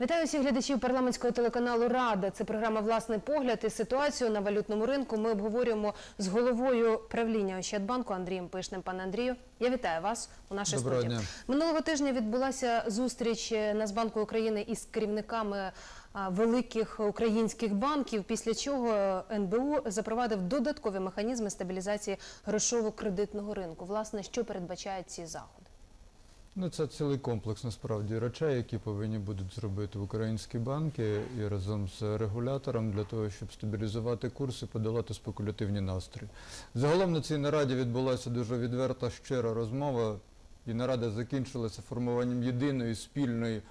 Вітаю всіх глядачів парламентського телеканалу Рада. Це програма Власний погляд і ситуацію на валютному ринку. Ми обговорюємо з головою правління Ощадбанку Андрієм Пишним. Пане Андрію, я вітаю вас у нашій Доброго студії. дня. Минулого тижня відбулася зустріч Нацбанку України із керівниками великих українських банків. Після чого НБУ запровадив додаткові механізми стабілізації грошово-кредитного ринку. Власне, що передбачають ці заходи? Ну, це цілий комплекс насправді речей, які повинні будуть зробити українські банки і разом з регулятором для того, щоб стабілізувати курс і подолати спекулятивні настрої. Загалом на цій нараді відбулася дуже відверта щира розмова, і нарада закінчилася формуванням єдиної спільної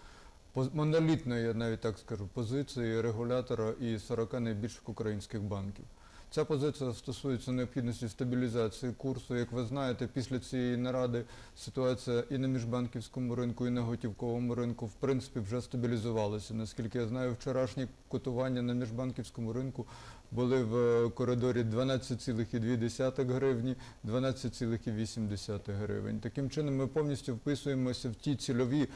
монолітної, я навіть так скажу, позиції регулятора і 40 найбільших українських банків. Ця позиція стосується необхідності стабілізації курсу. Як ви знаєте, після цієї наради ситуація і на міжбанківському ринку, і на готівковому ринку в принципі вже стабілізувалася. Наскільки я знаю, вчорашні котування на міжбанківському ринку були в е, коридорі 12,2 гривні, 12,8 гривень. Таким чином, ми повністю вписуємося в ті цільові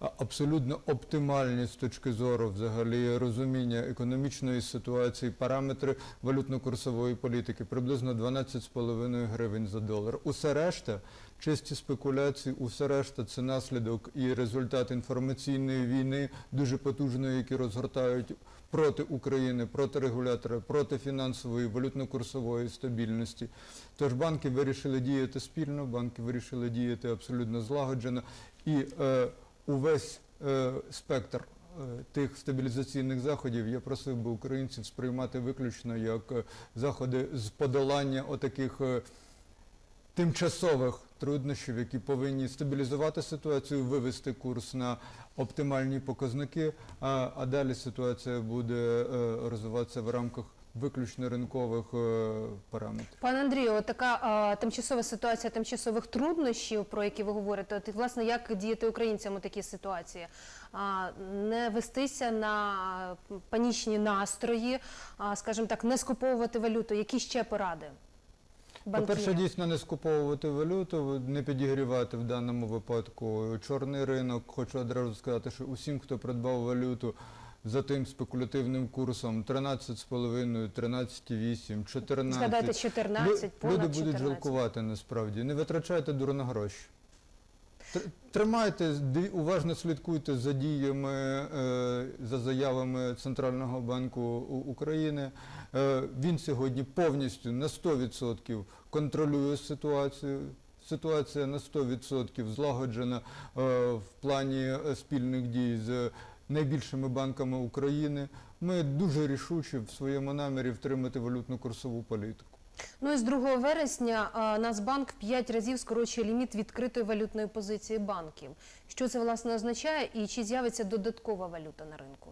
абсолютно оптимальні з точки зору взагалі розуміння економічної ситуації, параметри валютно-курсової політики, приблизно 12,5 гривень за долар. Усе решта, чисті спекуляції, усе решта це наслідок і результат інформаційної війни, дуже потужної, які розгортають проти України, проти регулятора, проти фінансової валютно-курсової стабільності. Тож банки вирішили діяти спільно, банки вирішили діяти абсолютно злагоджено і е, увесь е, спектр е, тих стабілізаційних заходів я просив би українців сприймати виключно як е, заходи з подолання отаких е, тимчасових труднощів, які повинні стабілізувати ситуацію, вивести курс на оптимальні показники, а, а далі ситуація буде е, розвиватися в рамках виключно ринкових е, параметрів. Пане Андрію, от така а, тимчасова ситуація тимчасових труднощів, про які ви говорите, от власне, як діяти українцям у такій ситуації? А, не вестися на панічні настрої, а, скажімо так, не скуповувати валюту. Які ще поради? По-перше, дійсно не скуповувати валюту, не підігрівати в даному випадку чорний ринок. Хочу одразу сказати, що усім, хто придбав валюту за тим спекулятивним курсом 13,5, 13,8, 14, Згадайте 14, лю- понад люди будуть 14. жалкувати насправді. Не витрачайте дурно гроші. Тримайте, уважно слідкуйте за діями, е, за заявами Центрального банку України. Е, Він сьогодні повністю на 100% контролює ситуацію. Ситуація на 100% злагоджена е, в плані спільних дій з найбільшими банками України. Ми дуже рішучі в своєму намірі втримати валютну курсову політику. Ну і з 2 вересня Нацбанк в 5 разів скорочує ліміт відкритої валютної позиції банків. Що це власне означає і чи з'явиться додаткова валюта на ринку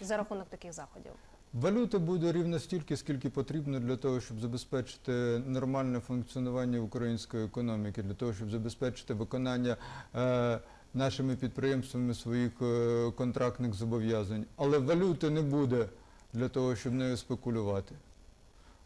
за рахунок таких заходів? Валюти буде рівно стільки, скільки потрібно для того, щоб забезпечити нормальне функціонування української економіки, для того, щоб забезпечити виконання е, нашими підприємствами своїх е, контрактних зобов'язань. Але валюти не буде для того, щоб нею спекулювати.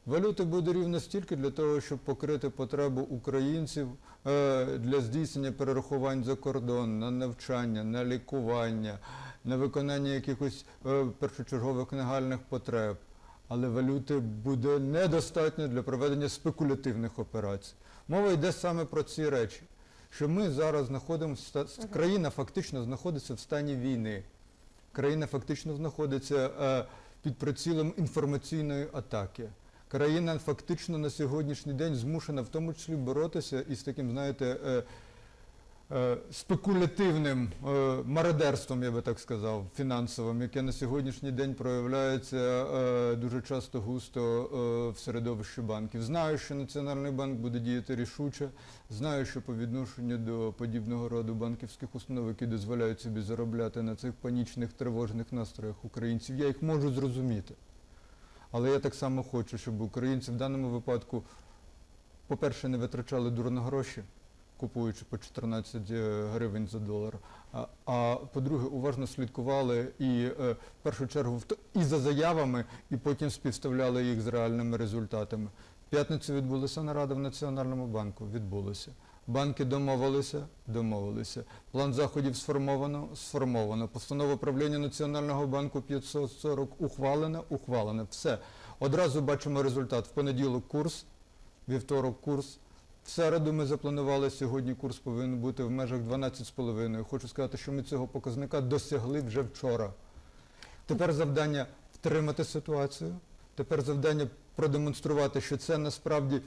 Валюти буде рівно стільки для того, щоб покрити потребу українців е, для здійснення перерахувань за кордон, на навчання, на лікування, на виконання якихось е, першочергових нагальних потреб. Але валюти буде недостатньо для проведення спекулятивних операцій. Мова йде саме про ці речі, що ми зараз знаходимося, країна фактично знаходиться в стані війни. Країна фактично знаходиться е, під прицілом інформаційної атаки. Країна фактично на сьогоднішній день змушена в тому числі боротися із таким, знаєте, е, спекулятивним е, мародерством, я би так сказав, фінансовим, яке на сьогоднішній день проявляється е, дуже часто густо е, в середовищі банків. Знаю, що Національний банк буде діяти рішуче. Знаю, що по відношенню до подібного роду банківських установ, які дозволяють собі заробляти на цих панічних тривожних настроях українців, я їх можу зрозуміти. Але я так само хочу, щоб українці в даному випадку, по-перше, не витрачали дурно гроші, купуючи по 14 е, гривень за долар. А, по-друге, уважно слідкували і е, в першу чергу і за заявами, і потім співставляли їх з реальними результатами. В п'ятницю відбулася нарада в Національному банку. Відбулося. Банки домовилися, домовилися. План заходів сформовано, сформовано. Постанова правління Національного банку 540 ухвалена, ухвалена. Все. Одразу бачимо результат. В понеділок курс, вівторок курс. В середу ми запланували, сьогодні курс повинен бути в межах 12,5. Хочу сказати, що ми цього показника досягли вже вчора. Тепер завдання втримати ситуацію. Тепер завдання продемонструвати, що це насправді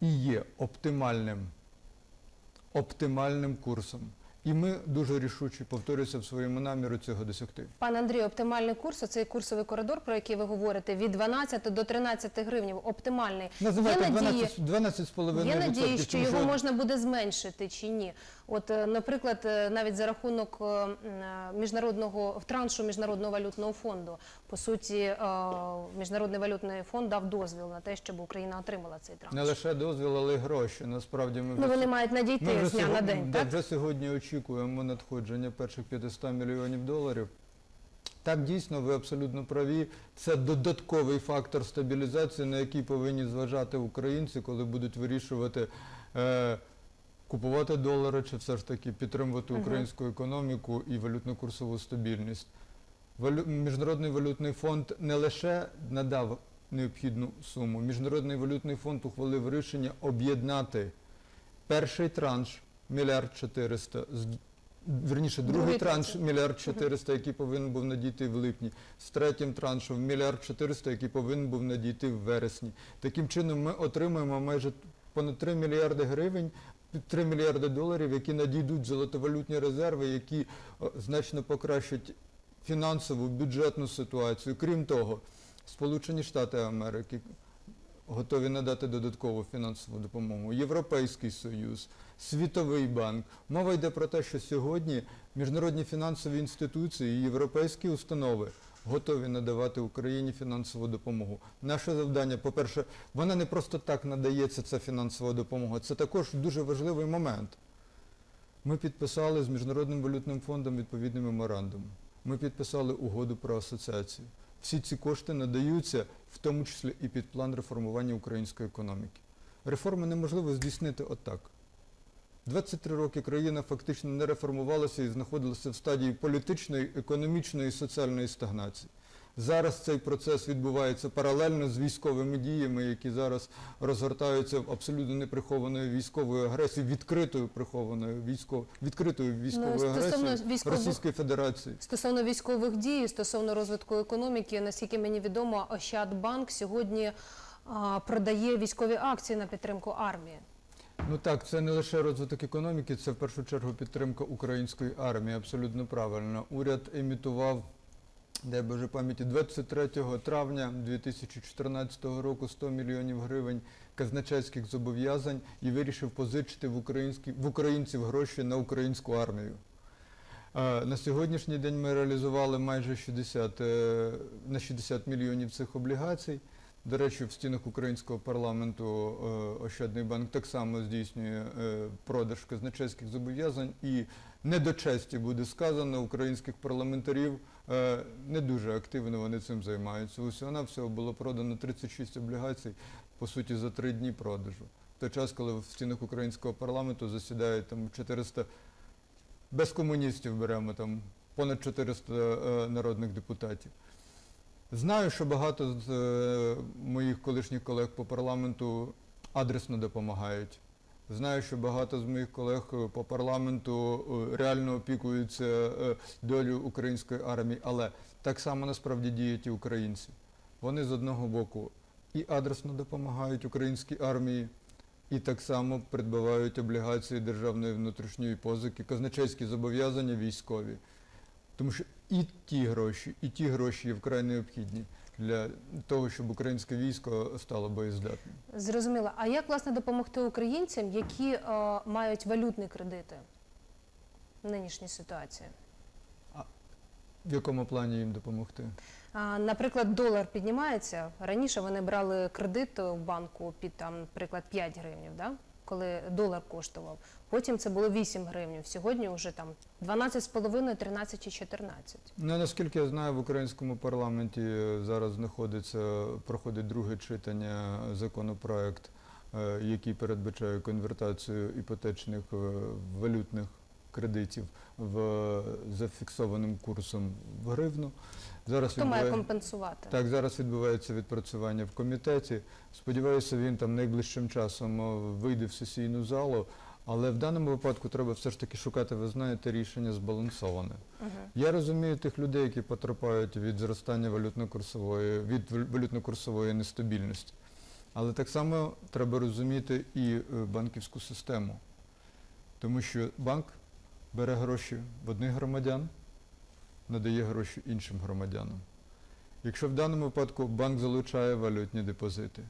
і є оптимальним, оптимальним курсом. І ми дуже рішучі повторюся в своєму наміру цього досягти. Пане Андрію, оптимальний курс, цей курсовий коридор, про який ви говорите, від 12 до 13 гривнів, оптимальний. Називайте Є надії- 12, 12,5%. Є надії, що його можна буде зменшити чи ні? От, е, наприклад, е, навіть за рахунок е, міжнародного траншу міжнародного валютного фонду, по суті, міжнародний валютний фонд дав дозвіл на те, щоб Україна отримала цей транш. Не лише дозвіл, але й гроші. Насправді ми Ну вони мають надійти з дня на день, так? вже сьогодні очікуємо надходження перших 500 мільйонів доларів. Так, дійсно, ви абсолютно праві. Це додатковий фактор стабілізації, на який повинні зважати українці, коли будуть вирішувати, е, купувати долари чи все ж таки підтримувати українську економіку і валютно-курсову стабільність. Валю... Міжнародний валютний фонд не лише надав необхідну суму, Міжнародний валютний фонд ухвалив рішення об'єднати перший транш мільярд 400, з Верніше, другий, транш транш. мільярд 400, який повинен був надійти в липні, з третім траншем мільярд 400, який повинен був надійти в вересні. Таким чином ми отримаємо майже понад 3 мільярди гривень, 3 мільярди доларів, які надійдуть золотовалютні резерви, які значно покращать фінансову бюджетну ситуацію. Крім того, Сполучені Штати Америки готові надати додаткову фінансову допомогу, Європейський Союз, Світовий банк. Мова йде про те, що сьогодні міжнародні фінансові інституції і європейські установи готові надавати Україні фінансову допомогу. Наше завдання, по-перше, вона не просто так надається, ця фінансова допомога. Це також дуже важливий момент. Ми підписали з Міжнародним валютним фондом відповідний меморандум. Ми підписали угоду про асоціацію. Всі ці кошти надаються, в тому числі і під план реформування української економіки. Реформи неможливо здійснити отак. 23 роки країна фактично не реформувалася і знаходилася в стадії політичної, економічної і соціальної стагнації. Зараз цей процес відбувається паралельно з військовими діями, які зараз розгортаються в абсолютно неприхованою військовою агресією, відкритою прихованою військовою, відкритою військовою Ну, агресією військових- Російської Федерації. Стосовно військових дій, стосовно розвитку економіки, наскільки мені відомо, Ощадбанк сьогодні а, продає військові акції на підтримку армії. Ну так, це не лише розвиток економіки, це в першу чергу підтримка української армії. Абсолютно правильно. Уряд емітував, дай Боже пам'яті, 23 травня 2014 року 100 мільйонів гривень казначейських зобов'язань і вирішив позичити в, в українців гроші на українську армію. Е, На сьогоднішній день ми реалізували майже 60, е, на 60 мільйонів цих облігацій. До речі, в стінах українського парламенту е, Ощадний банк так само здійснює продаж казначейських зобов'язань і не до честі буде сказано українських парламентарів не дуже активно вони цим займаються. Усього на всього було продано 36 облігацій, по суті, за три дні продажу. В той час, коли в стінах українського парламенту засідають там 400 без комуністів беремо там понад 400 е, народних депутатів. Знаю, що багато з е, моїх колишніх колег по парламенту адресно допомагають. Знаю, що багато з моїх колег е, по парламенту е, реально опікуються е, долю української армії, але так само насправді діють і українці. Вони з одного боку і адресно допомагають українській армії, і так само придбавають облігації державної внутрішньої позики, казначейські зобов'язання військові. Тому що і ті гроші, і ті гроші є вкрай необхідні для того, щоб українське військо стало боєздатним. Зрозуміло. А як власне допомогти українцям, які е, мають валютні кредити в нинішній ситуації? В якому плані їм допомогти? А, Наприклад, долар піднімається. Раніше вони брали кредит в банку під там, наприклад, 5 гривнів, да? Коли долар коштував. Потім це було 8 гривнів. Сьогодні вже там 12,5, 13 чи 14. Ну, наскільки я знаю, в українському парламенті зараз знаходиться, проходить друге читання законопроект е, який передбачає конвертацію іпотечних е, валютних кредитів в зафіксованим курсом в гривну. Зараз Хто має компенсувати? так, зараз відбувається відпрацювання в комітеті. Сподіваюся, він там найближчим часом вийде в сесійну залу. Але в даному випадку треба все ж таки шукати, ви знаєте, рішення збалансоване. Мгм. Я розумію тих людей, які потерпають від зростання валютно-курсової, від валютно-курсової нестабільності. Але так само треба розуміти і е, банківську систему. Тому що банк бере гроші в одних громадян, надає гроші іншим громадянам. Якщо в даному випадку банк залучає валютні депозити,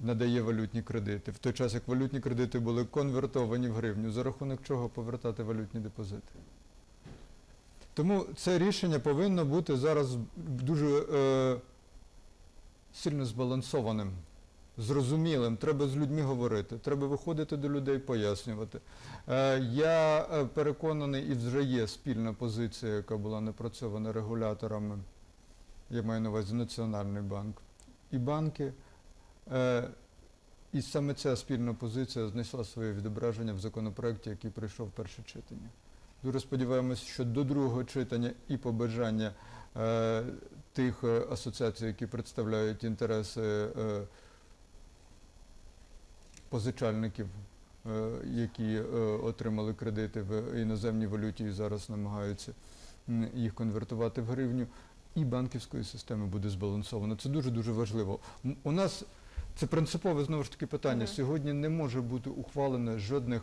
надає валютні кредити, в той час як валютні кредити були конвертовані в гривню, за рахунок чого повертати валютні депозити? Тому це рішення повинно бути зараз дуже е, сильно збалансованим, зрозумілим. Треба з людьми говорити, треба виходити до людей, пояснювати. Е, я е, переконаний, і вже є спільна позиція, яка була напрацьована регуляторами. Я маю на увазі Національний банк і банки. Е, і саме ця спільна позиція знайшла своє відображення в законопроекті, який пройшов перше читання. Дуже сподіваємось, що до другого читання і побажання е, тих асоціацій, які представляють інтереси е, позичальників, е, які е, отримали кредити в іноземній валюті і зараз намагаються їх конвертувати в гривню, і банківської системи буде збалансовано. Це дуже-дуже важливо. У нас це принципове знову ж таки питання. Сьогодні не може бути ухвалено жодних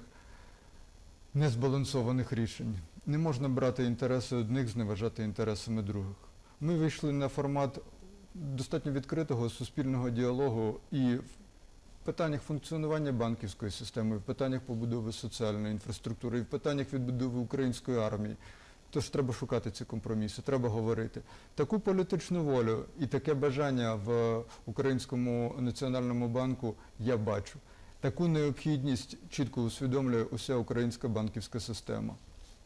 незбалансованих рішень. Не можна брати інтереси одних, зневажати інтересами других. Ми вийшли на формат достатньо відкритого суспільного діалогу і питаннях функціонування банківської системи, в питаннях побудови соціальної інфраструктури, і в питаннях відбудови української армії. Тож треба шукати ці компроміси, треба говорити. Таку політичну волю і таке бажання в Українському національному банку я бачу. Таку необхідність чітко усвідомлює уся українська банківська система.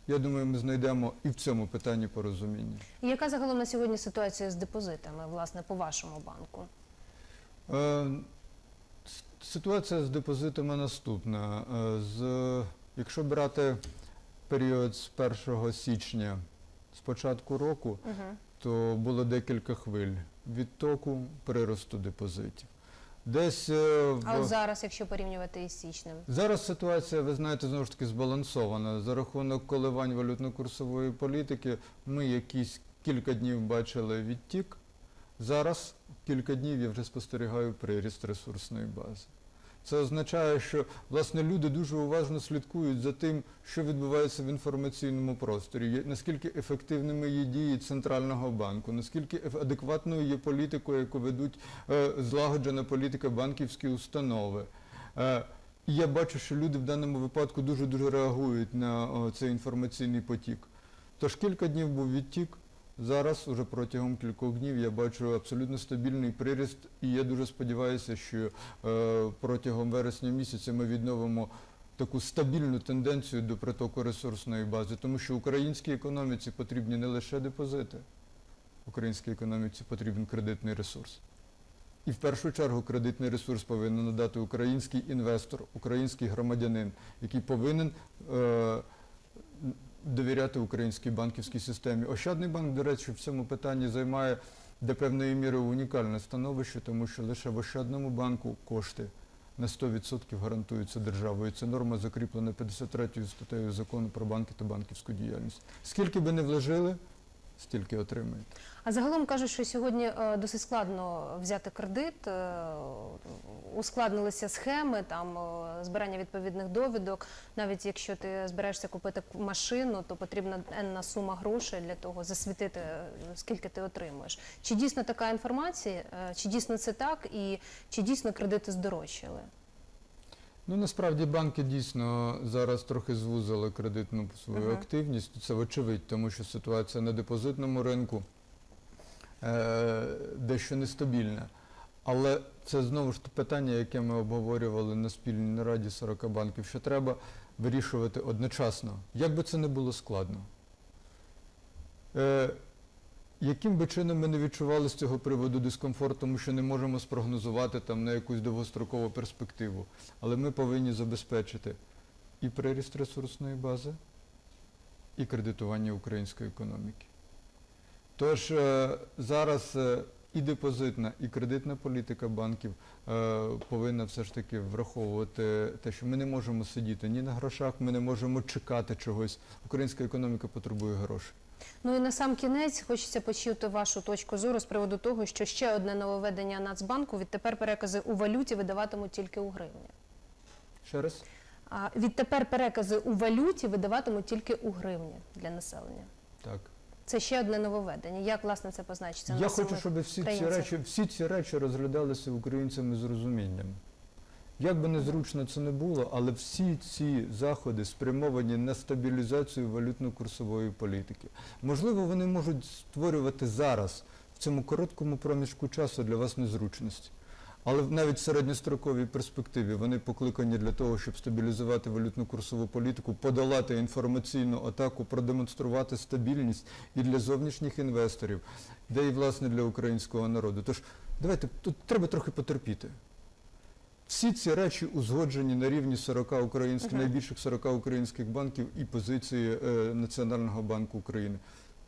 Я думаю, ми знайдемо і в цьому питанні порозуміння. І яка загалом на сьогодні ситуація з депозитами, власне, по вашому банку? Е, Ситуація з депозитами наступна. Е, З, якщо брати період з 1 січня, з початку року, Угу. то було декілька хвиль відтоку приросту депозитів. Десь е, в... А от зараз, якщо порівнювати із січнем? Зараз ситуація, ви знаєте, знову ж таки збалансована. За рахунок коливань валютно-курсової політики ми якісь кілька днів бачили відтік. Зараз кілька днів я вже спостерігаю приріст ресурсної бази. Це означає, що власне люди дуже уважно слідкують за тим, що відбувається в інформаційному просторі, наскільки ефективними є дії центрального банку, наскільки адекватною є політикою, яку ведуть е, злагоджена політика банківські установи. Е, і я бачу, що люди в даному випадку дуже дуже реагують на цей інформаційний потік. Тож кілька днів був відтік. Зараз, уже протягом кількох днів, я бачу абсолютно стабільний приріст, і я дуже сподіваюся, що е, протягом вересня місяця ми відновимо таку стабільну тенденцію до притоку ресурсної бази, тому що українській економіці потрібні не лише депозити, українській економіці потрібен кредитний ресурс. І в першу чергу кредитний ресурс повинен надати український інвестор, український громадянин, який повинен е, довіряти українській банківській системі. Ощадний банк, до речі, в цьому питанні займає до певної міри унікальне становище, тому що лише в Ощадному банку кошти на 100% гарантуються державою. Це норма закріплена 53 статтею закону про банки та банківську діяльність. Скільки би не вложили, стільки отримаєте. А загалом кажуть, що сьогодні е, досить складно взяти кредит, е, ускладнилися схеми, там е, збирання відповідних довідок. Навіть якщо ти збираєшся купити машину, то потрібна енна сума грошей для того засвітити, скільки ти отримуєш. Чи дійсно така інформація, чи дійсно це так, і чи дійсно кредити здорожчали? Ну насправді банки дійсно зараз трохи звузили кредитну свою Ага. активність. Це вочевидь, тому що ситуація на депозитному ринку е, дещо нестабільна. Але це знову ж те питання, яке ми обговорювали на спільній нараді 40 банків, що треба вирішувати одночасно, як би це не було складно. Е, Яким би чином ми не відчували з цього приводу дискомфорт, тому що не можемо спрогнозувати там на якусь довгострокову перспективу, але ми повинні забезпечити і приріст ресурсної бази, і кредитування української економіки. Тож е, зараз е, і депозитна, і кредитна політика банків е, повинна все ж таки враховувати те, що ми не можемо сидіти ні на грошах, ми не можемо чекати чогось. Українська економіка потребує грошей. Ну і на сам кінець хочеться почути вашу точку зору з приводу того, що ще одне нововведення Нацбанку відтепер перекази у валюті видаватимуть тільки у гривні. Ще раз. А відтепер перекази у валюті видаватимуть тільки у гривні для населення. Так. Це ще одне нововведення. Як власне це позначиться? Я на хочу, щоб всі ці, речі, всі ці речі розглядалися українцями з розумінням. Як би незручно це не було, але всі ці заходи спрямовані на стабілізацію валютно-курсової політики. Можливо, вони можуть створювати зараз, в цьому короткому проміжку часу для вас незручності. Але навіть в середньостроковій перспективі вони покликані для того, щоб стабілізувати валютно-курсову політику, подолати інформаційну атаку, продемонструвати стабільність і для зовнішніх інвесторів, де і власне для українського народу. Тож давайте тут треба трохи потерпіти. Всі ці речі узгоджені на рівні 40 українських, найбільших 40 українських банків і позиції е, Національного банку України.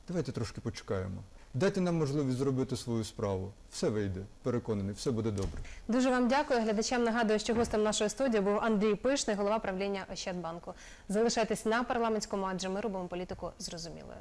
Давайте трошки почекаємо. Дайте нам можливість зробити свою справу. Все вийде, переконаний, все буде добре. Дуже вам дякую. Глядачам нагадую, що гостем нашої студії був Андрій Пишний, голова правління Ощадбанку. Залишайтесь на парламентському, адже ми робимо політику зрозумілою.